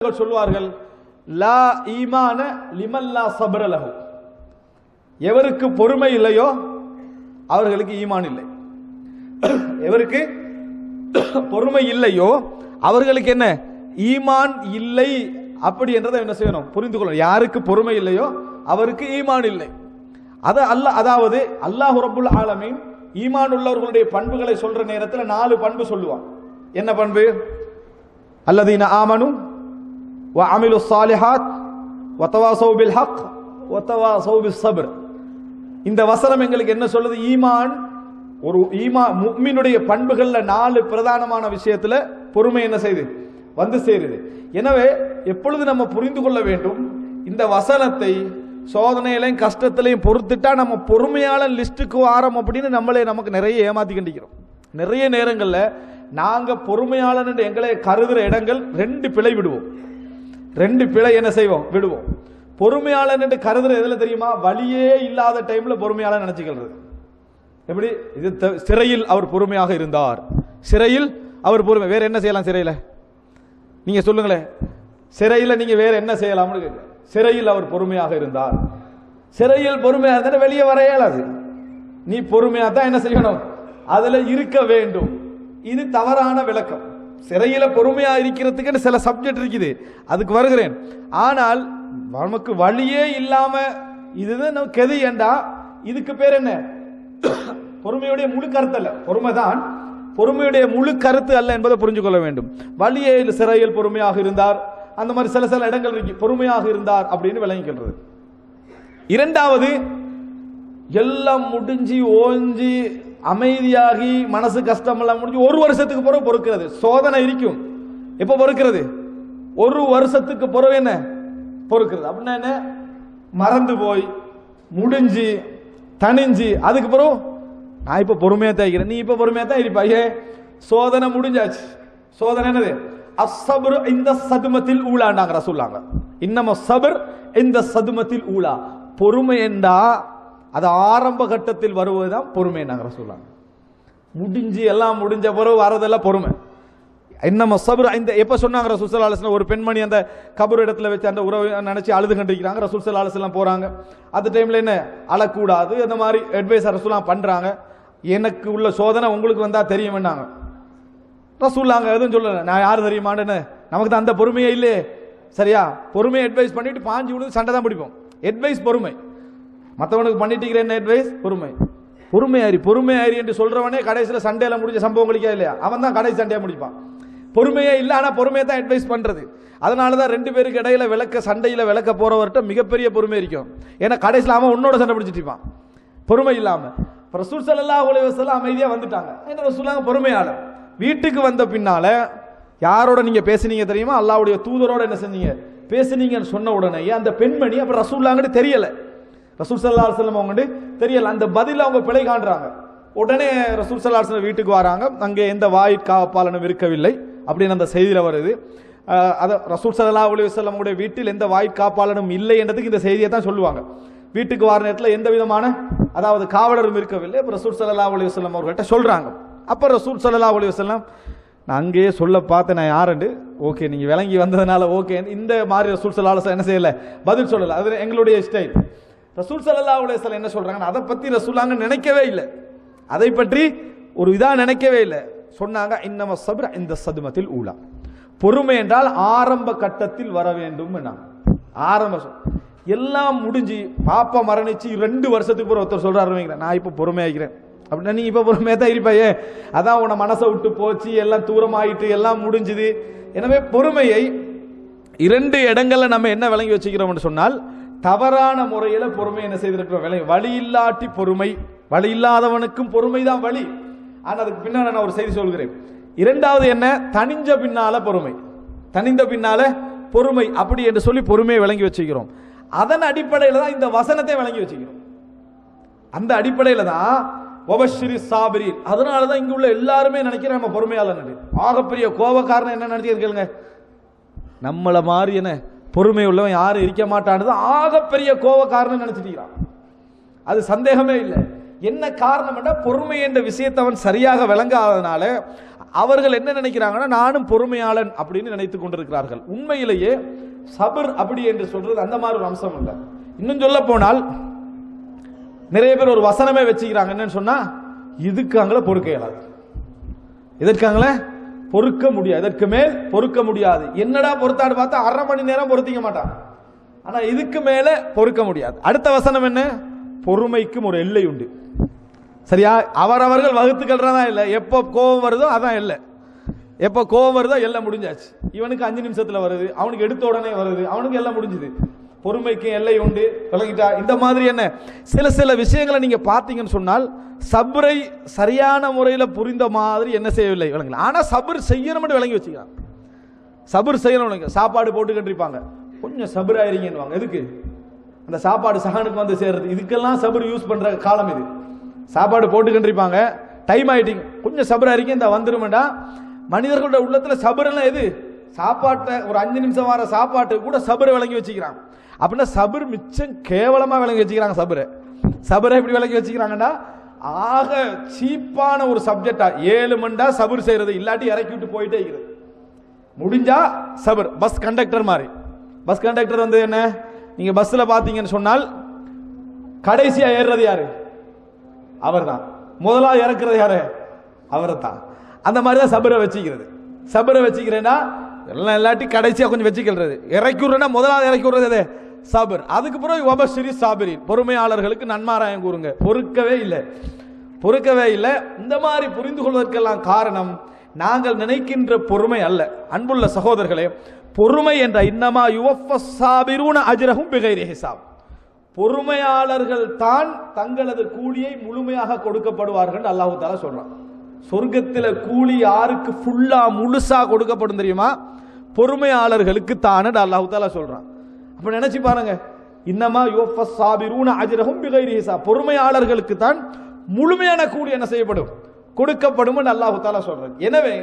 அவர்கள் சொல்வார்கள் லா ஈமான லிமல்லா சபரலகு எவருக்கு பொறுமை இல்லையோ அவர்களுக்கு ஈமான் இல்லை. எவருக்கு பொறுமை இல்லையோ அவர்களுக்கு என்ன? ஈமான் இல்லை அப்படி என்றதை என்ன செய்யணும்? புரிந்து கொள்ளணும். யாருக்கு பொறுமை இல்லையோ அவருக்கு ஈமான் இல்லை. அது அல்ல அதாவது அல்லாஹ் ரபுல் ஆலமீன் ஈமான் உள்ளவர்களுடைய பண்புகளை சொல்ற நேரத்தில் நாலு பண்பு சொல்லுவான். என்ன பண்பு? அல்லதீன ஆமனு وعملوا الصالحات وتواصوا بالحق وتواصوا بالصبر இந்த வசனம் எங்களுக்கு என்ன சொல்லுது ஈமான் ஒரு ஈமா முக்மினுடைய பண்புகள்ல நாலு பிரதானமான விஷயத்துல பொறுமை என்ன செய்யுது வந்து சேருது எனவே எப்பொழுது நம்ம புரிந்து கொள்ள வேண்டும் இந்த வசனத்தை சோதனையிலையும் கஷ்டத்திலையும் பொறுத்துட்டா நம்ம பொறுமையால லிஸ்ட்டுக்கு வாரம் அப்படின்னு நம்மளே நமக்கு நிறைய ஏமாத்தி கண்டிக்கிறோம் நிறைய நேரங்கள்ல நாங்க பொறுமையாளன் என்று எங்களை கருதுற இடங்கள் ரெண்டு பிழை விடுவோம் ரெண்டு பிழை என்ன செய்வோம்? விடுவோம். பொறுமையாளன் என்று கருதுற எதுல தெரியுமா? வழியே இல்லாத டைம்ல பொறுமையாளன் நினைச்சுக்கிறது. எப்படி? இது த- சிறையில் அவர் பொறுமையாக இருந்தார். சிறையில் அவர் பொறுமை. வேற என்ன செய்யலாம் சிறையில்? நீங்க சொல்லுங்களேன். சிறையில் நீங்க வேற என்ன செய்யலாம்னு கேட்க. சிறையில் அவர் பொறுமையாக இருந்தார். சிறையில் பொறுமையாக இருந்தா வெளியே வர இயலாது. நீ பொறுமையாக தான் என்ன செய்யணும்? அதுல இருக்க வேண்டும். இது தவறான விளக்கம். சிறையில் பொறுமையாக இருக்கிறதுக்குன்னு சில சப்ஜெக்ட் இருக்குது. அதுக்கு வருகிறேன். ஆனால் நமக்கு வழியே இல்லாமல் இதுதான் நம்ம கெது ஏண்டா? இதுக்கு பேர் என்ன? பொறுமையுடைய முழு கருத்து அல்ல. பொறுமை தான். பொறுமையுடைய முழு கருத்து அல்ல என்பதை புரிஞ்சு கொள்ள வேண்டும். வழியே சிறையில் பொறுமையாக இருந்தார். அந்த மாதிரி சில சில இடங்கள் இருக்கு. பொறுமையாக இருந்தார் அப்படின்னு விளங்கிக்கிறது இரண்டாவது எல்லாம் முடிஞ்சு ஓஞ்சி அமைதியாகி மனசு கஷ்டம் எல்லாம் முடிஞ்சு ஒரு வருஷத்துக்கு பிறகு பொறுக்கிறது. சோதனை இருக்கும் எப்போ பொறுக்கிறது? ஒரு வருஷத்துக்கு பிறகு என்ன? பொறுக்கிறது. அப்படின்னா என்ன? மறந்து போய் முடிஞ்சு தனிஞ்சு அதுக்கு பிறகு நான் இப்ப பொறுமையா தான் இருக்கிறேன். நீ இப்ப பொறுமையா தான் இருப்பா. ஏ சோதனை முடிஞ்சாச்சு. சோதனை என்னது? அஸ்ஸபர் இந்த சதுமத்தில் ஊழாண்டாங்க ரசூல்லாங்க. இன்னமும் சபர் இந்த சதுமத்தில் ஊழா. பொறுமை என்றா அது ஆரம்ப கட்டத்தில் வருவது தான் பொறுமை நாங்க சொல்லுவாங்க முடிஞ்சு எல்லாம் முடிஞ்ச பிறகு வரதெல்லாம் பொறுமை. இன்னம சபர் இந்த எப்போ சொன்னாங்க ரசூல் ஸல்லல்லாஹு ஒரு பெண்மணி அந்த கபர் இடத்துல வச்சு அந்த உறவை நினச்சி அழுது கண்டிருக்கிறாங்க ரசூல் ஸல்லல்லாஹு அலைஹி போகிறாங்க அந்த டைமில் என்ன? அழக்கூடாது அந்த மாதிரி அட்வைஸ் ரசூலாம் பண்ணுறாங்க எனக்கு உள்ள சோதனை உங்களுக்கு வந்தா தெரியும்னாங்க. ரசூல்லாங்க எதுவும் சொல்லலை. நான் யார் தெரியுமான்னு? நமக்கு தான் அந்த பொறுமையே இல்லையே சரியா? பொறுமையை அட்வைஸ் பண்ணிட்டு பாஞ்சு விழுந்து சண்டை தான் பிடிப்போம். அட்வைஸ் பொறுமை. மற்றவனுக்கு பண்ணிட்டு என்ன அட்வைஸ் பொறுமை. பொறுமையாரி பொறுமையாரி என்று சொல்றவனே கடைசியில் சண்டையில முடிஞ்ச சம்பவம் கழிக்கா இல்லையா? அவன் தான் கடைசி சண்டையா முடிப்பான். பொறுமையே இல்லை ஆனா பொறுமையை தான் அட்வைஸ் பண்றது. அதனால தான் ரெண்டு பேருக்கு இடையில விளக்க சண்டையில விளக்க போறவர்கிட்ட மிகப்பெரிய பொறுமை இருக்கும். ஏன்னா கடைசியில் அவன் உன்னோட சண்டை பிடிச்சிட்டுப்பான் பொறுமை இல்லாம. இப்ப ரசூல் ஸல்லல்லாஹு அலைஹி வஸல்லம் அமைதியா வந்துட்டாங்க. என்ன ரசூலாங்க பொறுமையாளர் வீட்டுக்கு வந்த பின்னால யாரோட நீங்க பேசுனீங்க தெரியுமா? அல்லாவுடைய தூதரோட என்ன செஞ்சீங்க? பேசுனீங்கன்னு சொன்ன உடனே அந்த பெண்மணி அப்ப ரசூல்லாங்கன்னு தெரியல. ரசூல் சல்லா அலைஹி வஸல்லம் அவங்கட்டு தெரியல. அந்த பதில அவங்க பிழை காண்றாங்க. உடனே ரசூல் சல்லா அலைஹி வீட்டுக்கு வராங்க. அங்கே எந்த வாயிற்காப்பாளனும் இருக்கவில்லை. அப்படின்னு அந்த செய்தியில் வருது. அதை ரசூல் சல்லா அலைஹி வஸல்லம் உடைய வீட்டில் எந்த வாய் காப்பாளனும் இல்லை என்றதுக்கு இந்த செய்தியை தான் சொல்லுவாங்க. வீட்டுக்கு வர நேரத்தில் எந்த விதமான அதாவது காவலரும் இருக்கவில்லை. இப்போ ரசூல் சல்லா அலைஹி வஸல்லம் அவர்கள்ட்ட சொல்கிறாங்க அப்போ ரசூல் சல்லா அலைஹி வஸல்லம் நான் அங்கேயே சொல்ல பார்த்தேன் நான் யாருண்டு? ஓகே நீங்கள் விளங்கி வந்ததுனால ஓகே. இந்த மாதிரி ரசூல் சல்லா என்ன செய்யலை? பதில் சொல்லலை. அது எங்களுடைய ஸ்டைல் ரசூல் சல்லா அலைஹி என்ன சொல்றாங்க? அதை பற்றி ரசூலாங்க நினைக்கவே இல்லை. அதை பற்றி ஒரு இதாக நினைக்கவே இல்லை. சொன்னாங்க இன்னம சபர் இந்த சதுமத்தில் ஊழா பொறுமை என்றால் ஆரம்ப கட்டத்தில் வர வேண்டும் ஆரம்ப எல்லாம் முடிஞ்சு பாப்பா மரணிச்சு ரெண்டு வருஷத்துக்கு பிறகு ஒருத்தர் சொல்றாரு நான் இப்போ பொறுமையாகிறேன் அப்படின்னா நீ இப்போ பொறுமையாக தான் இருப்பாயே அதான் உன மனசை விட்டு போச்சு எல்லாம் தூரமாயிட்டு எல்லாம் முடிஞ்சுது. எனவே பொறுமையை இரண்டு இடங்களில் நம்ம என்ன விளங்கி வச்சுக்கிறோம்னு சொன்னால் தவறான முறையில் பொறுமை என்ன செய்திருக்கிறோம் விலை? வழி இல்லாட்டி பொறுமை. வழி இல்லாதவனுக்கும் பொறுமை தான் வழி. ஆனால் அதுக்கு பின்னால் நான் ஒரு செய்தி சொல்கிறேன். இரண்டாவது என்ன? தனிஞ்ச பின்னால பொறுமை. தனிந்த பின்னால பொறுமை. அப்படி என்று சொல்லி பொறுமையை விளங்கி வச்சுக்கிறோம். அதன் அடிப்படையில் தான் இந்த வசனத்தை விளங்கி வச்சுக்கிறோம். அந்த அடிப்படையில் தான் ஒபஸ்ரீ சாபிரி அதனால தான் இங்கே உள்ள எல்லாருமே நினைக்கிறேன் நம்ம பொறுமையாளர் ஆகப்பெரிய கோபக்காரன் என்ன நினைச்சிருக்கேங்க நம்மளை மாதிரி என்ன? பொறுமை உள்ளவன் யாரும் இருக்க மாட்டான்னு ஆகப்பெரிய கோபக்காரன் நினைச்சிட்டு அது சந்தேகமே இல்லை. என்ன காரணம்னா பொறுமை என்ற விஷயத்தை அவன் சரியாக விளங்காததுனால அவர்கள் என்ன நினைக்கிறாங்கன்னா நானும் பொறுமையாளன் அப்படின்னு நினைத்துக் கொண்டிருக்கிறார்கள். உண்மையிலேயே சபர் அப்படி என்று சொல்றது அந்த மாதிரி ஒரு அம்சம் இல்லை. இன்னும் சொல்ல போனால் நிறைய பேர் ஒரு வசனமே வச்சுக்கிறாங்க. என்னன்னு சொன்னா இதுக்காங்கள பொறுக்க இயலாது எதற்காங்களே பொறுக்க முடியாது. இதற்கு மேல் பொறுக்க முடியாது. என்னடா பொறுத்தாடு பார்த்தா அரை மணி நேரம் பொறுத்திக்க மாட்டான். ஆனா இதுக்கு மேல பொறுக்க முடியாது. அடுத்த வசனம் என்ன? பொறுமைக்கும் ஒரு எல்லை உண்டு. சரியா? அவரவர்கள் வகுத்துக்கள்றதா இல்லை. எப்போ கோபம் வருதோ அதான் இல்லை எப்போ கோபம் வருதோ எல்லாம் முடிஞ்சாச்சு. இவனுக்கு அஞ்சு நிமிஷத்துல வருது. அவனுக்கு எடுத்த உடனே வருது. அவனுக்கு எல்லாம் முடிஞ்சுது. பொறுமைக்கு எல்லை உண்டு. விளங்கிட்டா இந்த மாதிரி என்ன? சில சில விஷயங்களை நீங்க பார்த்தீங்கன்னு சொன்னால் சபரை சரியான முறையில் புரிந்த மாதிரி என்ன செய்யவில்லை. விளங்கல. ஆனால் சபர் செய்யணும்னு மட்டும் விளங்கி வச்சுக்கலாம் சபர் செய்யணும் விளங்க சாப்பாடு போட்டு கண்டிருப்பாங்க கொஞ்சம் சபர் எதுக்கு? அந்த சாப்பாடு சகனுக்கு வந்து சேர்றது. இதுக்கெல்லாம் சபர் யூஸ் பண்ற காலம் இது. சாப்பாடு போட்டு கண்டிருப்பாங்க டைம் ஆயிட்டீங்க. கொஞ்சம் சபர் ஆயிருங்க இந்த வந்துருமெண்டா. மனிதர்களோட உள்ளத்துல சபர்லாம் எது? சாப்பாட்டை ஒரு அஞ்சு நிமிஷம் வர சாப்பாட்டு கூட சபரை விளங்கி வச்சுக்கிறான். அப்படின்னா சபர் மிச்சம் கேவலமாக விளங்கி வச்சுக்கிறாங்க சபரை. சபரை எப்படி விளங்கி வச்சுக்கிறாங்கன்னா ஆக சீப்பான ஒரு சப்ஜெக்டா ஏழு மண்டா சபர் செய்யறது இல்லாட்டி இறக்கி விட்டு போயிட்டே இருக்கிறது முடிஞ்சா சபர் பஸ் கண்டக்டர் மாதிரி. பஸ் கண்டக்டர் வந்து என்ன? நீங்க பஸ்ல பாத்தீங்கன்னு சொன்னால் கடைசியா ஏறுறது யாரு? அவர்தான். முதலா இறக்குறது யாரு? அவர் தான் அந்த மாதிரி தான் சபரை வச்சுக்கிறது. சபரை வச்சுக்கிறேன்னா எல்லாம் இல்லாட்டி கடைசியா கொஞ்சம் வச்சுக்கிறது. இறக்கி விடுறேன்னா முதலாவது இறக்கி விடுறது சபர். அதுக்கு பிறகு ஒபஸ்ரீ சாபிரின். பொறுமையாளர்களுக்கு நன்மாராயம் கூறுங்க. பொறுக்கவே இல்லை. பொறுக்கவே இல்லை. இந்த மாதிரி புரிந்து கொள்வதற்கெல்லாம் காரணம் நாங்கள் நினைக்கின்ற பொறுமை அல்ல. அன்புள்ள சகோதரர்களே பொறுமை என்ற இன்னமா யுவஃப சாபிரூன அஜ்ரஹும் பிகைரி ஹிசாப். பொறுமையாளர்கள் தான் தங்களது கூலியை முழுமையாக கொடுக்கப்படுவார்கள் அல்லாஹு தாலா சொல்றான். சொர்க்கத்தில் கூலி யாருக்கு ஃபுல்லா முழுசா கொடுக்கப்படும் தெரியுமா? பொறுமையாளர்களுக்கு தானே அல்லாஹு தாலா சொல்றான். அப்ப நினைச்சு பாருங்க. இன்னமா யோஃபஸ் சாபிரூன அஜ்ரஹும் பிகைரி ஹிசாப் பொறுமையாளர்களுக்கு தான் முழுமையான கூலி என்ன செய்யப்படும்? கொடுக்கப்படும் அல்லாஹு தாலா சொல்றது எனவே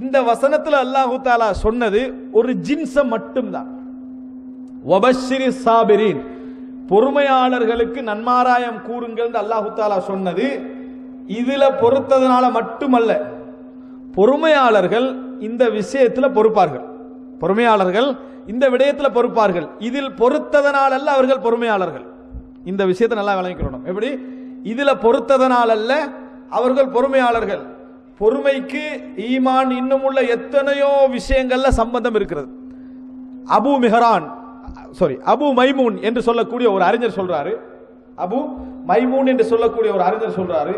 இந்த வசனத்துல அல்லாஹு தாலா சொன்னது ஒரு ஜின்ஸ மட்டும்தான். வபஷிரி சாபிரின் பொறுமையாளர்களுக்கு நன்மாராயம் கூறுங்கள் அல்லாஹு தாலா சொன்னது இதுல பொறுத்ததுனால மட்டுமல்ல. பொறுமையாளர்கள் இந்த விஷயத்துல பொறுப்பார்கள். பொறுமையாளர்கள் இந்த விடயத்தில் பொறுப்பார்கள். இதில் பொறுத்ததனால் அல்ல அவர்கள் பொறுமையாளர்கள். இந்த விஷயத்தை நல்லா விளங்கிக்கணும் எப்படி? இதில் பொறுத்ததனால் அல்ல அவர்கள் பொறுமையாளர்கள். பொறுமைக்கு ஈமான் இன்னும் உள்ள எத்தனையோ விஷயங்கள்ல சம்பந்தம் இருக்கிறது. Abu Mihran sorry Abu Maimun என்று சொல்லக்கூடிய ஒரு அறிஞர் சொல்றாரு. அபு மைமூன் என்று சொல்லக்கூடிய ஒரு அறிஞர் சொல்றாரு.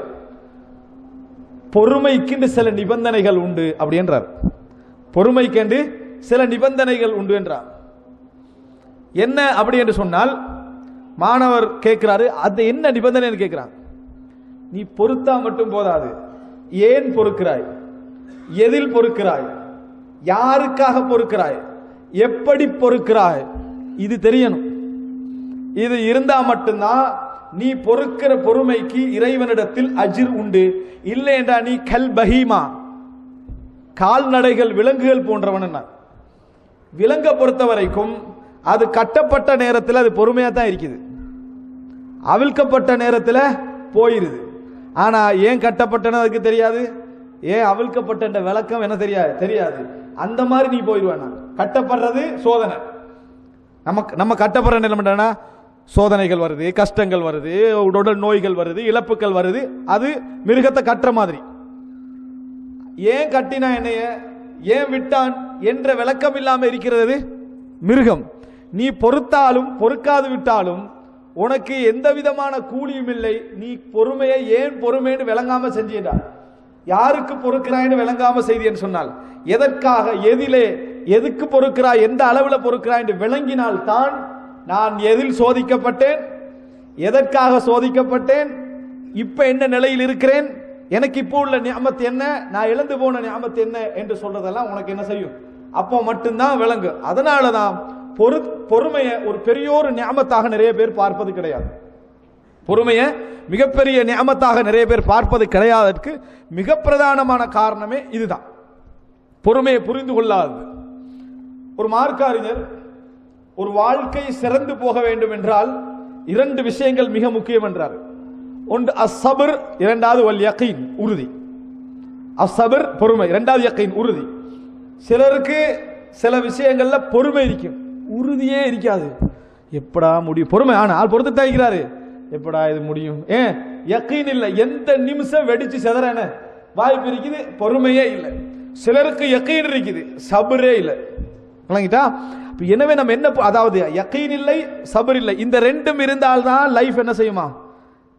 பொறுமைக்கு சில நிபந்தனைகள் உண்டு அப்படின்றார் பொறுமைக்கென்று சில நிபந்தனைகள் உண்டு என்றார். என்ன அப்படி என்று சொன்னால் மாணவர் கேட்கிறாரு அது என்ன நிபந்தனைன்னு கேட்கிறான் நீ பொறுத்தா மட்டும் போதாது. ஏன் பொறுக்கிறாய்? எதில் பொறுக்கிறாய்? யாருக்காக பொறுக்கிறாய்? எப்படி பொறுக்கிறாய்? இது தெரியணும். இது இருந்தா மட்டும்தான் நீ பொறுக்கிற பொறுமைக்கு இறைவனிடத்தில் அஜிர் உண்டு. இல்லை என்றா நீ கல் பஹீமா கால்நடைகள் விலங்குகள் போன்றவன் என்ன விலங்க பொறுத்த வரைக்கும் அது கட்டப்பட்ட நேரத்தில் அது பொறுமையாக தான் இருக்குது. அவிழ்க்கப்பட்ட நேரத்தில் போயிருது. ஆனால் ஏன் கட்டப்பட்டன அதுக்கு தெரியாது? ஏன் அவிழ்க்கப்பட்ட விளக்கம் என்ன தெரியாது தெரியாது? அந்த மாதிரி நீ போயிடுவேன் கட்டப்படுறது சோதனை. நமக்கு நம்ம கட்டப்படுற நிலைமைனா சோதனைகள் வருது கஷ்டங்கள் வருது உடல் நோய்கள் வருது இழப்புகள் வருது அது மிருகத்தை கட்டுற மாதிரி. ஏன் கட்டினா என்னைய ஏன் விட்டான் என்ற விளக்கம் இல்லாம இருக்கிறது? மிருகம். நீ பொறுத்தாலும் பொறுக்காது விட்டாலும் உனக்கு எந்த விதமான கூலியும் இல்லை. நீ பொறுமையை ஏன் பொறுமைன்னு விளங்காம செஞ்சிட்டார் யாருக்கு பொறுக்கிறாய்னு விளங்காம செய்தின்னு சொன்னால் எதற்காக எதிலே எதுக்கு பொறுக்கிறாய் எந்த அளவில் பொறுக்கிறாய் என்று விளங்கினால் தான் நான் எதில் சோதிக்கப்பட்டேன் எதற்காக சோதிக்கப்பட்டேன் இப்ப என்ன நிலையில் இருக்கிறேன்? எனக்கு இப்போ உள்ள ஞாபத்து என்ன? நான் இழந்து போன ஞாபத்து என்ன? என்று சொல்றதெல்லாம் உனக்கு என்ன செய்யும்? அப்போ மட்டும்தான் விளங்கு. அதனால தான் பொறு பொறுமையை ஒரு பெரியோரு ஞாபத்தாக நிறைய பேர் பார்ப்பது கிடையாது. பொறுமையை மிகப்பெரிய ஞாபத்தாக நிறைய பேர் பார்ப்பது கிடையாதற்கு மிக பிரதானமான காரணமே இதுதான். பொறுமையை புரிந்து கொள்ளாதது ஒரு மார்க்க அறிஞர் ஒரு வாழ்க்கை சிறந்து போக வேண்டும் என்றால் இரண்டு விஷயங்கள் மிக முக்கியம் என்றார். ஒன்று அசபர் இரண்டாவது வல் யக்கீன் உறுதி. அசபர் பொறுமை. ரெண்டாவது யக்கீன் உறுதி. சிலருக்கு சில விஷயங்கள்ல பொறுமை இருக்கும். உறுதியே இருக்காது. எப்படா முடியும்? பொறுமை. ஆனா ஆள் பொறுத்து தாய்க்கிறாரு எப்படா இது முடியும்? ஏன் யக்கீன் இல்லை. எந்த நிமிஷம் வெடிச்சு செதறான வாய்ப்பு இருக்குது பொறுமையே இல்லை. சிலருக்கு யக்கீன் இருக்குது சபரே இல்லை. விளங்கிட்டா? எனவே நம்ம என்ன ப- அதாவது யக்கீன் இல்லை சபர் இல்லை. இந்த ரெண்டும் இருந்தால்தான் லைஃப் என்ன செய்யுமா?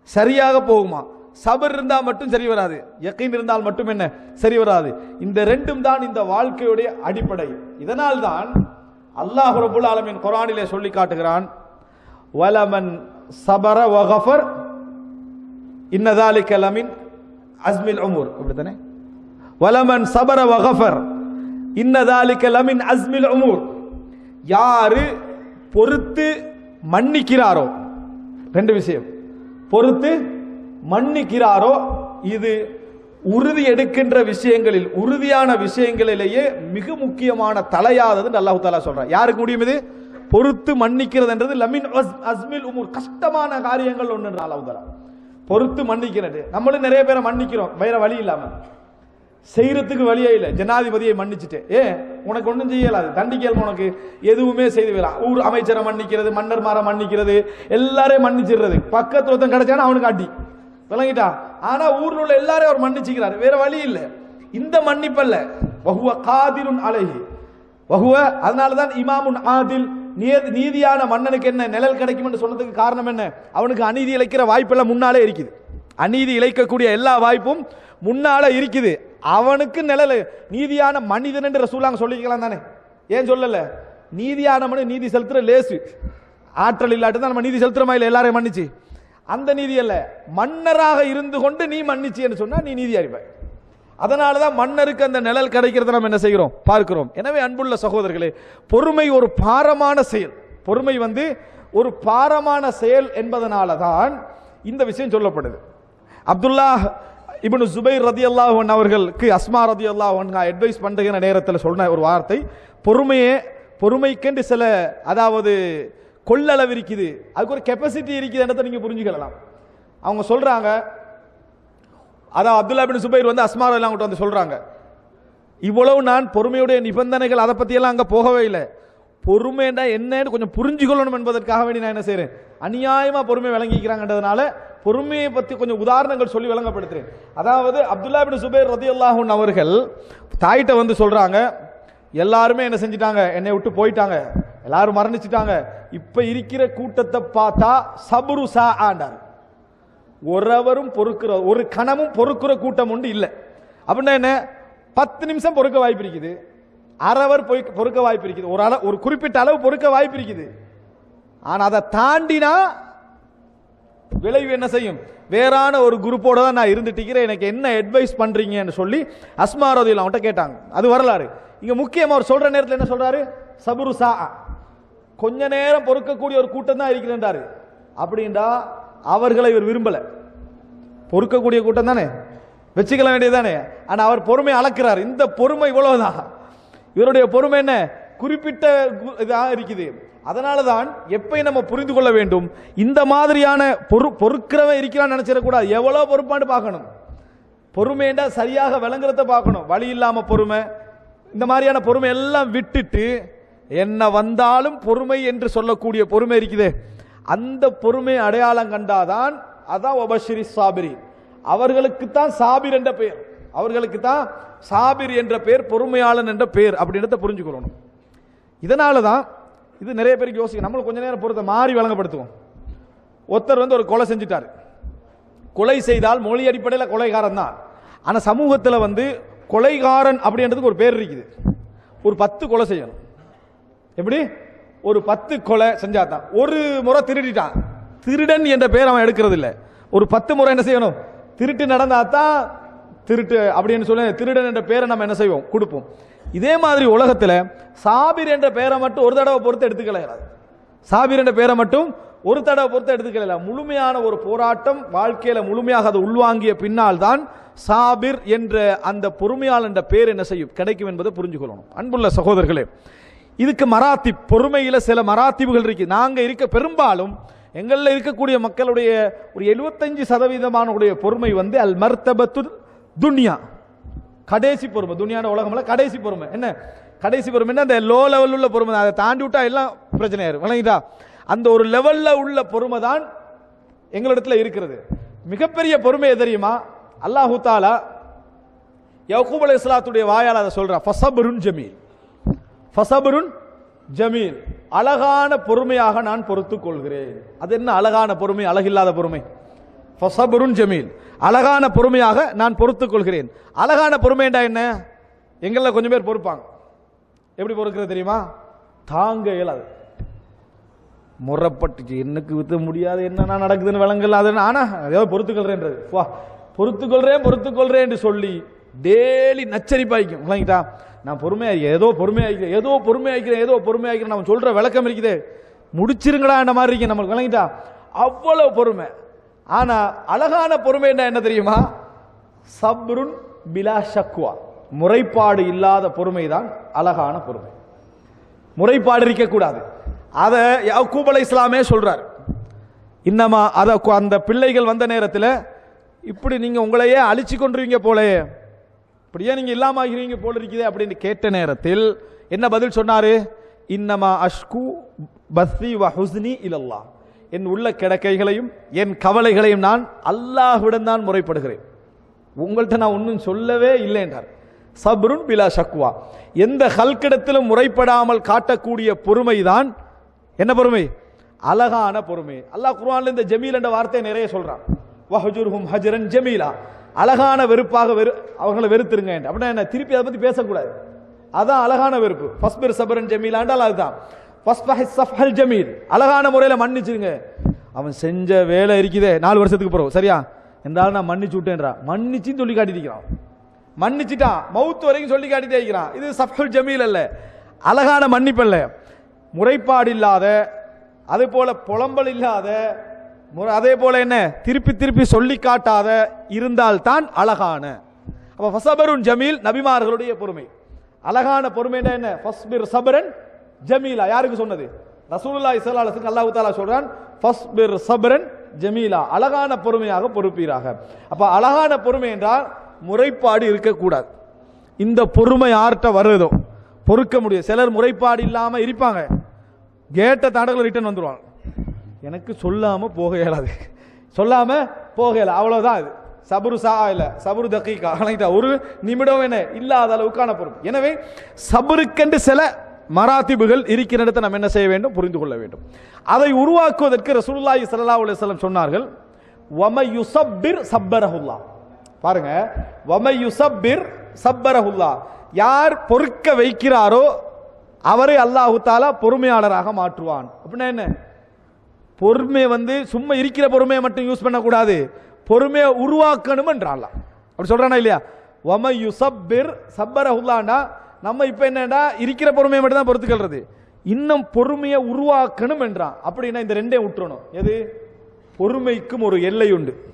சரியாக போகுமா? சபர் இருந்தால் மட்டும் சரி வராது. யக்கீன் இருந்தால் மட்டும் என்ன? சரி வராது. இந்த ரெண்டும் தான் இந்த வாழ்க்கையுடைய அடிப்படை. இதனால் தான் அல்லாஹ் ரபுல் ஆலமின் குரானிலே சொல்லி காட்டுகிறான் வலமன் சபர வகஃபர் இன்னதாலிக்க லமின் அஸ்மில் உமூர். அப்படித்தானே? வலமன் சபர வகஃபர் இன்னதாலிக்க லமின் அஸ்மில் உமூர். யாரு பொறுத்து மன்னிக்கிறாரோ? ரெண்டு விஷயம். பொறுத்து மன்னிக்கிறாரோ இது உறுதி எடுக்கின்ற விஷயங்களில் உறுதியான விஷயங்களிலேயே மிக முக்கியமான தலையாதது அல்லாஹு தாலா சொல்றான். யாருக்கு முடியும் இது? பொறுத்து மன்னிக்கிறதுன்றது லமின் அஸ்- அஸ்மில் உமூர் கஷ்டமான காரியங்கள் ஒன்று அல்லாஹு தாலா பொறுத்து மன்னிக்கிறது. நம்மளும் நிறைய பேரை மன்னிக்கிறோம் வேற வழி இல்லாமல் செய்யறதுக்கு வழியே இல்லை. ஜனாதிபதியை மன்னிச்சுட்டு ஏ உனக்கு ஒன்றும் செய்யலாது. தண்டிக்கல் உனக்கு எதுவுமே செய்து விடலாம் ஊர் அமைச்சரை மன்னிக்கிறது மன்னர்மாரை மன்னிக்கிறது எல்லாரையும் மன்னிச்சிடுறது. பக்கத்து ஒருத்தன் கிடைச்சானா அவனுக்கு அடி. விளங்கிட்டா? ஆனா ஊர்ல உள்ள எல்லாரையும் அவர் மன்னிச்சுக்கிறார். வேற வழி இல்லை. இந்த மன்னிப்பல்ல வகுவ காதிருன் அழகி வகுவ அதனாலதான் இமாமுன் ஆதில் நீதியான மன்னனுக்கு என்ன நிழல் கிடைக்கும் என்று சொன்னதுக்கு காரணம் என்ன? அவனுக்கு அநீதி இழைக்கிற வாய்ப்பெல்லாம் முன்னாலே இருக்குது. அநீதி இழைக்கக்கூடிய எல்லா வாய்ப்பும் முன்னால இருக்குது. அவனுக்கு நிழல் நீதியான மனிதன் என்று ரசூலாங்க சொல்லிக்கலாம் தானே? ஏன் சொல்லல? நீதியான நீதி செலுத்துற லேசு. ஆற்றல் இல்லாட்டு தான் நம்ம நீதி செலுத்துறமா இல்லை எல்லாரையும் மன்னிச்சு. அந்த நீதி அல்ல. மன்னராக இருந்து கொண்டு நீ மன்னிச்சு என்று சொன்னா நீ நீதி அறிவாய். அதனால தான் மன்னருக்கு அந்த நிழல் கிடைக்கிறத நம்ம என்ன செய்கிறோம்? பார்க்கிறோம். எனவே அன்புள்ள சகோதரர்களே பொறுமை ஒரு பாரமான செயல். பொறுமை வந்து ஒரு பாரமான செயல் என்பதனால தான் இந்த விஷயம் சொல்லப்படுது. அப்துல்லா இப்னு சுபைர் ரதி அல்லாஹன் அவர்களுக்கு அஸ்மா ரதி அல்லாஹன் அட்வைஸ் பண்ணுகிற நேரத்தில் சொன்ன ஒரு வார்த்தை. பொறுமையே பொறுமைக்கென்று சில அதாவது கொள்ளளவு இருக்குது அதுக்கு ஒரு கெப்பாசிட்டி இருக்குதுன்றதை நீங்கள் புரிஞ்சுக்கலாம். அவங்க சொல்கிறாங்க அதான் அப்துல்லா பின் சுபைர் வந்து அஸ்மா எல்லாம் அவங்கள்ட்ட வந்து சொல்கிறாங்க இவ்வளவு நான் பொறுமையுடைய நிபந்தனைகள் அதை பற்றியெல்லாம் அங்கே போகவே இல்லை. பொறுமைண்டா என்னன்னு கொஞ்சம் புரிஞ்சுக்கொள்ளணும் என்பதற்காக வேண்டி நான் என்ன செய்கிறேன் அநியாயமாக பொறுமை விளங்கிக்கிறாங்கன்றதுனால பொறுமையை பற்றி கொஞ்சம் உதாரணங்கள் சொல்லி விளங்கப்படுத்துறேன். அதாவது அப்துல்லா பின் சுபேர் ரதி அல்லாஹூன் அவர்கள் தாயிட்ட வந்து சொல்கிறாங்க எல்லாருமே என்ன செஞ்சிட்டாங்க? என்னை விட்டு போயிட்டாங்க. எல்லாரும் மரணிச்சிட்டாங்க. இப்போ இருக்கிற கூட்டத்தை பார்த்தா சபுரு சா ஆண்டார் ஒருவரும் பொறுக்கிற ஒரு கணமும் பொறுக்கிற கூட்டம் உண்டு இல்லை. அப்படின்னா என்ன? பத்து நிமிஷம் பொறுக்க வாய்ப்பு இருக்குது. அரவர் போய் பொறுக்க வாய்ப்பு இருக்குது. ஒரு அளவு ஒரு குறிப்பிட்ட அளவு பொறுக்க வாய்ப்பு இருக்குது. ஆனால் அதை தாண்டினா விளைவு என்ன செய்யும்? வேறான ஒரு குரூப்போட தான் நான் இருந்துட்டிக்கிறேன் எனக்கு என்ன அட்வைஸ் பண்ணுறீங்கன்னு சொல்லி அஸ்மாரதியில் அவன்கிட்ட கேட்டாங்க. அது வரலாறு. இங்கே முக்கியமாக அவர் சொல்கிற நேரத்தில் என்ன சொல்கிறாரு சபுரு சா கொஞ்ச நேரம் பொறுக்கக்கூடிய ஒரு கூட்டம் தான் இருக்கிறாரு அப்படின்டா அவர்களை இவர் விரும்பலை. பொறுக்கக்கூடிய கூட்டம் தானே? வச்சுக்கல வேண்டியதானே ஆனால் அவர் பொறுமை அளக்கிறார். இந்த பொறுமை இவ்வளவுதான். இவருடைய பொறுமை என்ன? குறிப்பிட்ட கு- இருக்குது. அதனால தான் எப்பயும் நம்ம புரிந்து கொள்ள வேண்டும். இந்த மாதிரியான பொறு பொறுக்கிறவன் இருக்கிறான்னு நினச்சிடக்கூடாது எவ்வளவு பொறுப்பான்னு பார்க்கணும். பொறுமைண்டா சரியாக விளங்குறத பார்க்கணும். வழி இல்லாம பொறுமை. இந்த மாதிரியான பொறுமை எல்லாம் விட்டுட்டு என்ன வந்தாலும் பொறுமை என்று சொல்லக்கூடிய பொறுமை இருக்குதே. அந்த பொறுமை அடையாளம் கண்டாதான் அதான் ஒபஷிரி சாபிரி. அவர்களுக்கு தான் சாபிர் என்ற பெயர். அவர்களுக்கு தான் சாபிர் என்ற பெயர் பொறுமையாளன் என்ற பெயர் அப்படின்றத புரிஞ்சுக்கொள்ளணும். இதனால தான் இது நிறைய பேருக்கு யோசிக்கும். நம்மளும் கொஞ்ச நேரம் பொறுத்த மாறி வழங்கப்படுத்துவோம். ஒருத்தர் வந்து ஒரு கொலை செஞ்சிட்டார். கொலை செய்தால் மொழி அடிப்படையில் கொலைகாரன் தான். ஆனால் சமூகத்தில் வந்து கொலைகாரன் அப்படின்றதுக்கு ஒரு பேர் இருக்குது. ஒரு பத்து கொலை செய்யணும். எப்படி? ஒரு பத்து கொலை செஞ்சாதான். ஒரு முறை திருடிட்டான். திருடன் என்ற பேர் அவன் எடுக்கிறது இல்லை ஒரு பத்து முறை என்ன செய்யணும்? திருட்டு நடந்தாதான் திருட்டு அப்படின்னு சொல்லி திருடன் என்ற பேரை நம்ம என்ன செய்வோம்? கொடுப்போம். இதே மாதிரி உலகத்தில் சாபிர் என்ற பேரை மட்டும் ஒரு தடவை பொறுத்து எடுத்துக்கலாம் சாபிர் என்ற பேரை மட்டும் ஒரு தடவை பொறுத்து எடுத்துக்கல முழுமையான ஒரு போராட்டம் வாழ்க்கையில் முழுமையாக அதை உள்வாங்கிய பின்னால் தான் சாபிர் என்ற அந்த பொறுமையாளர் என்ற பேர் என்ன செய்யும்? கிடைக்கும் என்பதை புரிஞ்சுக்கொள்ளணும் அன்புள்ள சகோதரர்களே இதுக்கு மராத்தி பொறுமையில் சில மராத்திவுகள் இருக்கு. நாங்கள் இருக்க பெரும்பாலும் எங்களில் இருக்கக்கூடிய மக்களுடைய ஒரு 75% சதவீதமான பொறுமை வந்து அல் மர்த்தபத்து துன்யா. கடைசி பொறுமை. துனியான உலகம்ல கடைசி பொறுமை. என்ன? கடைசி பொறுமை என்ன? அந்த லோ லெவல் உள்ள பொறுமை தான். அதை தாண்டி விட்டா எல்லாம் பிரச்சனையாயிரும் விளங்கிட்டா? அந்த ஒரு லெவல்ல உள்ள பொறுமை தான் எங்களிடத்துல இருக்கிறது. மிகப்பெரிய பொறுமை எது தெரியுமா? அல்லாஹு தாலா யகூப் அலி இஸ்லாத்துடைய வாயால் அதை சொல்றா. ஃபசபருன் ஜமீல். ஃபசபருன் ஜமீல். அழகான பொறுமையாக நான் பொறுத்துக் கொள்கிறேன். அது என்ன அழகான பொறுமை? அழகில்லாத பொறுமை. ஃபசபருன் ஜமீல். அழகான பொறுமையாக நான் பொறுத்துக் கொள்கிறேன். அழகான பொறுமைண்டா என்ன? எங்களில் கொஞ்சம் பேர் பொறுப்பாங்க. எப்படி பொறுக்கிறது தெரியுமா? தாங்க இயலாது. முறப்பட்டுச்சு எனக்கு விற்க முடியாது என்னென்ன நடக்குதுன்னு விளங்கல அது ஆனா ஏதோ பொறுத்துக்கொள்றேன்றது. வா பொறுத்துக்கொள்றேன் பொறுத்துக்கொள்றேன் என்று சொல்லி டெய்லி நச்சரிப்பாய்க்கும். விளங்கிட்டா? நான் பொறுமையா ஏதோ பொறுமையாக்கிறேன் ஏதோ பொறுமையாக்கிறேன் ஏதோ பொறுமையாக்கிறேன் நம்ம சொல்கிற விளக்கம் இருக்குது. முடிச்சிருங்கடா என்ன மாதிரி இருக்கு. நம்மளுக்கு விளங்கிட்டா? அவ்வளோ பொறுமை. ஆனா அழகான பொறுமை என்ன தெரியுமா? சப்ருன் பிலா ஷக்வா முறைப்பாடு இல்லாத பொறுமை தான் அழகான பொறுமை. முறைப்பாடு இருக்கக்கூடாது அதை யாக்கூப் அலை இஸ்லாமே சொல்றார். இன்னமா அத அந்த பிள்ளைகள் வந்த நேரத்தில் இப்படி நீங்க உங்களையே அழிச்சு கொண்டுருவீங்க போலே. இப்படியே நீங்க இல்லாம ஆகிறீங்க போல இருக்குதே அப்படின்னு கேட்ட நேரத்தில் என்ன பதில் சொன்னாரு? இன்னமா அஷ்கு பஸ்தி வஹுஸ்னி ஹுஸ்னி இலல்லா என் உள்ள கிடக்கைகளையும் என் கவலைகளையும் நான் அல்லாஹுடன் தான் முறைப்படுகிறேன். உங்கள்கிட்ட நான் ஒன்றும் சொல்லவே இல்லை என்றார். சப்ருன் பிலா ஷக்வா. எந்த ஹல்கிடத்திலும் முறைப்படாமல் காட்டக்கூடிய பொறுமை தான் என்ன பொறுமை? அழகான பொறுமை. அல்லாஹ் குர்ஆன்ல இந்த ஜமீல் என்ற வார்த்தையை நிறைய சொல்றான். வஹஜுர்ஹும் ஹஜரன் ஜமீலா. அழகான வெறுப்பாக வெறு அவங்களை வெறுத்துருங்க அப்படின்னா என்ன? திருப்பி அதை பற்றி பேசக்கூடாது. அதான் அழகான வெறுப்பு. ஃபஸ்பிர் சபரன் ஜமீலாண்டால் அதுதான். ஜமீல். அழகான முறையில் மன்னிச்சிருங்க. அவன் செஞ்ச வேலை இருக்குதே. நாலு வருஷத்துக்கு பிறகு. சரியா? இருந்தாலும் நான் மன்னிச்சு விட்டேன்றா. மன்னிச்சுன்னு சொல்லி காட்டியிருக்கிறான். மன்னிச்சிட்டான் மவுத் வரைக்கும் சொல்லி காட்டிட்டே இருக்கிறான். இது சஃப்ஹுல் ஜமீல் அல்ல. அழகான மன்னிப்பல்ல முறைப்பாடு இல்லாத அதே போல புலம்பல் இல்லாத முறை- அதே போல என்ன? திருப்பி திருப்பி சொல்லி காட்டாத இருந்தால்தான் அழகான. அப்ப ஃபசபருன் ஜமீல் நபிமார்களுடைய பொறுமை. அழகான பொறுமைன்னா என்ன? ஃபஸ்பிர் சபரன் ஜமீலா யாருக்கு சொன்னது? ரசூலுல்லாஹி ஸல்லல்லாஹு அலைஹி வஸல்லம் அல்லாஹ் சொல்றான் ஃபஸ்பிர் சபரன் ஜமீலா. அழகான பொறுமையாக பொறுப்பீராக. அப்ப அழகான பொறுமை என்றால் முறைப்பாடு இருக்கக்கூடாது. இந்த பொறுமை யார்கிட்ட வருதோ பொறுக்க முடியும் சிலர் முறைப்பாடு இல்லாமல் இருப்பாங்க. கேட்ட தாண்டல ரிட்டர்ன் வந்துடுவாங்க எனக்கு சொல்லாமல் போக இயலாது. சொல்லாமல் போக இயலாது. அவ்வளோதான் அது சபுரு சா இல்லை சபுரு தக்கீக்கா அனைத்தா ஒரு நிமிடம் என்ன? இல்லாத அளவுக்கான பொறுப்பு. எனவே சபருக்கென்று சில மராத்திபுகள் இருக்கிற இடத்தை நம்ம என்ன செய்ய வேண்டும்? புரிந்து கொள்ள வேண்டும். அதை உருவாக்குவதற்கு ரசூலுல்லாஹி சல்லா அலுவலம் சொன்னார்கள் வம யுசப்பிர் சப்பரஹுல்லா பாருங்க வம யுசப்பிர் சப்பரஹுல்லா யார் பொறுக்க வைக்கிறாரோ அவரை அல்லாஹு தாலா பொறுமையாளராக மாற்றுவான். அப்படின்னா என்ன? பொறுமை வந்து சும்மா இருக்கிற பொறுமையை மட்டும் யூஸ் பண்ணக்கூடாது. பொறுமையை உருவாக்கணும் என்றாலாம் அப்படி சொல்றானா இல்லையா? வம யுசப்பிர் சப்பரஹுல்லான்னா நம்ம இப்ப என்னடா இருக்கிற பொறுமையை மட்டும் தான் பொறுத்துக்கிறது இன்னும் பொறுமையை உருவாக்கணும் என்றான். அப்படின்னா இந்த ரெண்டே விட்டுறணும் எது? பொறுமைக்கும் ஒரு எல்லை உண்டு.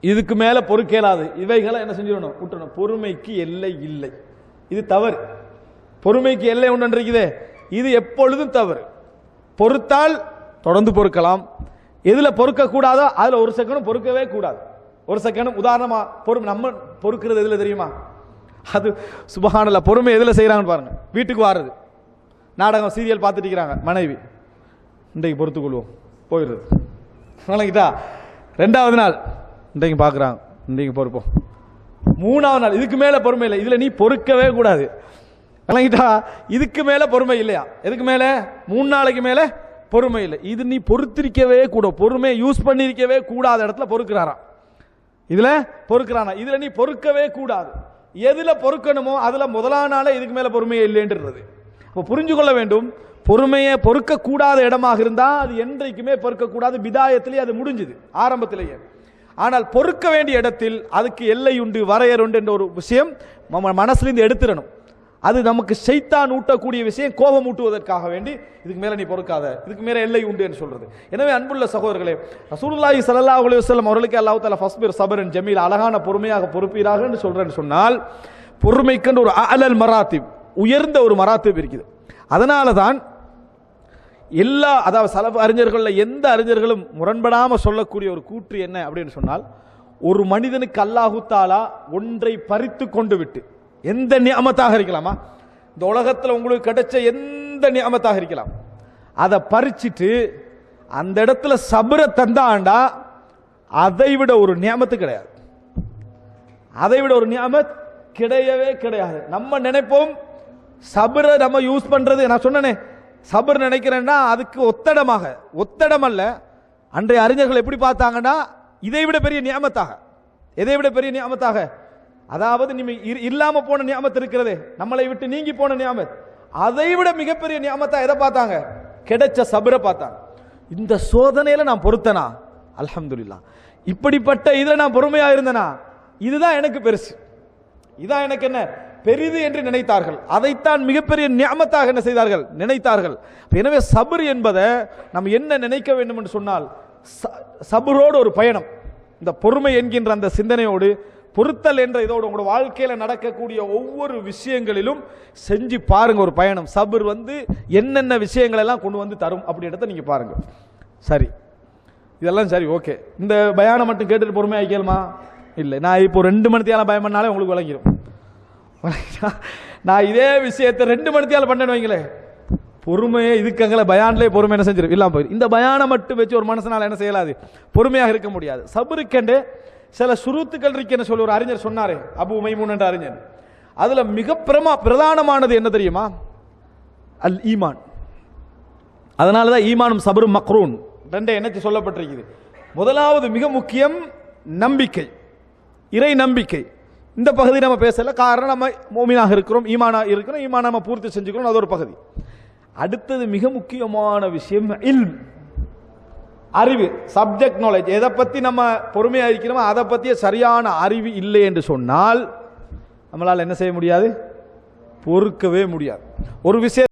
இதுக்கு மேல பொறுக்கேலாது இவைகளை என்ன செஞ்சிடணும்? விட்டுறணும் பொறுமைக்கு எல்லை இல்லை. இது தவறு. பொறுமைக்கு எல்லை ஒன்று இது எப்பொழுதும் தவறு. பொறுத்தால் தொடர்ந்து பொறுக்கலாம். எதுல பொறுக்க கூடாதோ அதுல ஒரு செகண்டும் பொறுக்கவே கூடாது. ஒரு செகண்டும் உதாரணமா பொறுமை நம்ம பொறுக்கிறது எதுல தெரியுமா? அது சுபஹானல்ல பொறுமை எதில் செய்கிறாங்கன்னு பாருங்கள் வீட்டுக்கு வாருது. நாடகம் சீரியல் பார்த்துட்டு இருக்கிறாங்க மனைவி. இன்றைக்கு பொறுத்துக்கொள்வோம். போயிடுறது. வணங்கிட்டா ரெண்டாவது நாள். இன்றைக்கு பார்க்குறாங்க. இன்றைக்கு பொறுப்போம். மூணாவது நாள். இதுக்கு மேலே பொறுமை இல்லை. இதில் நீ பொறுக்கவே கூடாது. வணங்கிட்டா இதுக்கு மேலே பொறுமை இல்லையா? எதுக்கு மேலே? மூணு நாளைக்கு மேலே பொறுமை இல்லை. இது நீ பொறுத்திருக்கவே கூட பொறுமையை யூஸ் பண்ணியிருக்கவே கூடாத இடத்துல பொறுக்கிறாராம். இதில் பொறுக்கிறானா? இதில் நீ பொறுக்கவே கூடாது. எதுல பொறுக்கணுமோ அதுல முதலானால இதுக்கு மேல பொறுமையே இல்லைன்றது. இப்போ புரிஞ்சு கொள்ள வேண்டும் பொறுமையை பொறுக்க கூடாத இடமாக இருந்தா அது என்றைக்குமே பொறுக்க கூடாது அது முடிஞ்சுது ஆரம்பத்திலேயே. ஆனால் பொறுக்க வேண்டிய இடத்தில் அதுக்கு எல்லை உண்டு வரையறுண்டு என்ற ஒரு விஷயம் நம்ம மனசுலேருந்து எடுத்துடணும். அது நமக்கு செய்தான் ஊட்டக்கூடிய விஷயம் கோபம் ஊட்டுவதற்காக வேண்டி இதுக்கு மேலே நீ பொறுக்காத. இதுக்கு மேலே எல்லை உண்டு என்று சொல்றது. எனவே அன்புள்ள சகோதரர்களே ரசூலுல்லாஹி ஸல்லல்லாஹு அலைஹி வஸல்லம் அவர்களுக்கு அல்லாஹ் தஆலா ஃபஸ்பிர் சபரன் ஜமீல் அழகான பொறுமையாக பொறுப்பீராக என்று சொல்கிறேன்னு சொன்னால் பொறுமைக்கென்று ஒரு அலல் மராத்திப் உயர்ந்த ஒரு மராத்திப் இருக்குது. அதனால தான் எல்லா அதாவது சலப அறிஞர்களில் எந்த அறிஞர்களும் முரண்படாமல் சொல்லக்கூடிய ஒரு கூற்று என்ன அப்படின்னு சொன்னால் ஒரு மனிதனுக்கு அல்லாஹுத்தாலா ஒன்றை பறித்து கொண்டு விட்டு எந்த நியமத்தாக இருக்கலாமா? இந்த உலகத்தில் உங்களுக்கு கிடைச்ச எந்த நியமத்தாக இருக்கலாம்? அதை பறிச்சிட்டு அந்த இடத்துல சபர தந்தாண்டா அதை விட ஒரு நியமத்து கிடையாது. அதை விட ஒரு நியமத் கிடையவே கிடையாது. நம்ம நினைப்போம் சபரை நம்ம யூஸ் பண்றது நான் சொன்னனே சபர் நினைக்கிறேன்னா அதுக்கு ஒத்தடமாக ஒத்தடம் அல்ல அன்றைய அறிஞர்கள் எப்படி பார்த்தாங்கன்னா இதை விட பெரிய நியமத்தாக. இதை விட பெரிய நியமத்தாக. அதாவது நீ இல்லாம போன நியமத் இருக்கிறதே நம்மளை விட்டு நீங்கி போன நியமத். அதை விட மிகப்பெரிய நியமத்தா எதை பார்த்தாங்க? கிடைச்ச சபரை பார்த்தாங்க. இந்த சோதனையில நான் பொறுத்தனா அல்ஹம்துல்லா இப்படிப்பட்ட இதுல நான் பொறுமையா இருந்தனா? இதுதான் எனக்கு பெருசு. இதான் எனக்கு என்ன? பெரிது என்று நினைத்தார்கள். அதைத்தான் மிகப்பெரிய நியமத்தாக என்ன செய்தார்கள்? நினைத்தார்கள். எனவே சபர் என்பதை நம்ம என்ன நினைக்க வேண்டும் என்று சொன்னால் ச- சபரோடு ஒரு பயணம். இந்த பொறுமை என்கின்ற அந்த சிந்தனையோடு பொருத்தல் என்ற இதோட உங்களோட வாழ்க்கையில் நடக்கக்கூடிய ஒவ்வொரு விஷயங்களிலும் செஞ்சு பாருங்க ஒரு பயணம். சபர் வந்து என்னென்ன விஷயங்கள் எல்லாம் கொண்டு வந்து தரும் அப்படின்றத நீங்கள் பாருங்க. சரி. இதெல்லாம் சரி ஓகே. இந்த பயானம் மட்டும் கேட்டுட்டு பொறுமையாக கேளுமா? இல்லை. நான் இப்போ ரெண்டு மணித்தியால பயம் பண்ணாலே உங்களுக்கு விளங்கிடும் நான் இதே விஷயத்தை ரெண்டு மணித்தியால பண்ணேன்னு வைங்களேன் பொறுமையே இதுக்கங்களை பயானிலே பொறுமை என்ன செஞ்சிடும் இல்லாமல் போயிடும் இந்த பயானை மட்டும் வச்சு ஒரு மனசனால் என்ன செய்யலாது? பொறுமையாக இருக்க முடியாது. சபருக்கெண்டு சில சுருத்துக்கள் இருக்குன்னு சொல்லி ஒரு அறிஞர் சொன்னாரே அபு மைமூன் என்ற அறிஞர். அதுல மிக பிரமா பிரதானமானது என்ன தெரியுமா? அல் ஈமான். அதனால தான் ஈமானும் சபரும் மக்ரூன். ரெண்டே என்னச்சு சொல்லப்பட்டிருக்குது. முதலாவது மிக முக்கியம் நம்பிக்கை. இறை நம்பிக்கை. இந்த பகுதி நம்ம பேசல காரணம் நம்ம மோமினாக இருக்கிறோம் ஈமானா இருக்கிறோம் ஈமான நம்ம பூர்த்தி செஞ்சுக்கிறோம் அது ஒரு பகுதி. அடுத்தது மிக முக்கியமான விஷயம் இல்ம். அறிவு சப்ஜெக்ட் நாலேஜ் எதை பத்தி நம்ம பொறுமையா இருக்கிறோமோ அதை பற்றிய சரியான அறிவு இல்லை என்று சொன்னால் நம்மளால் என்ன செய்ய முடியாது? பொறுக்கவே முடியாது. ஒரு விஷயம்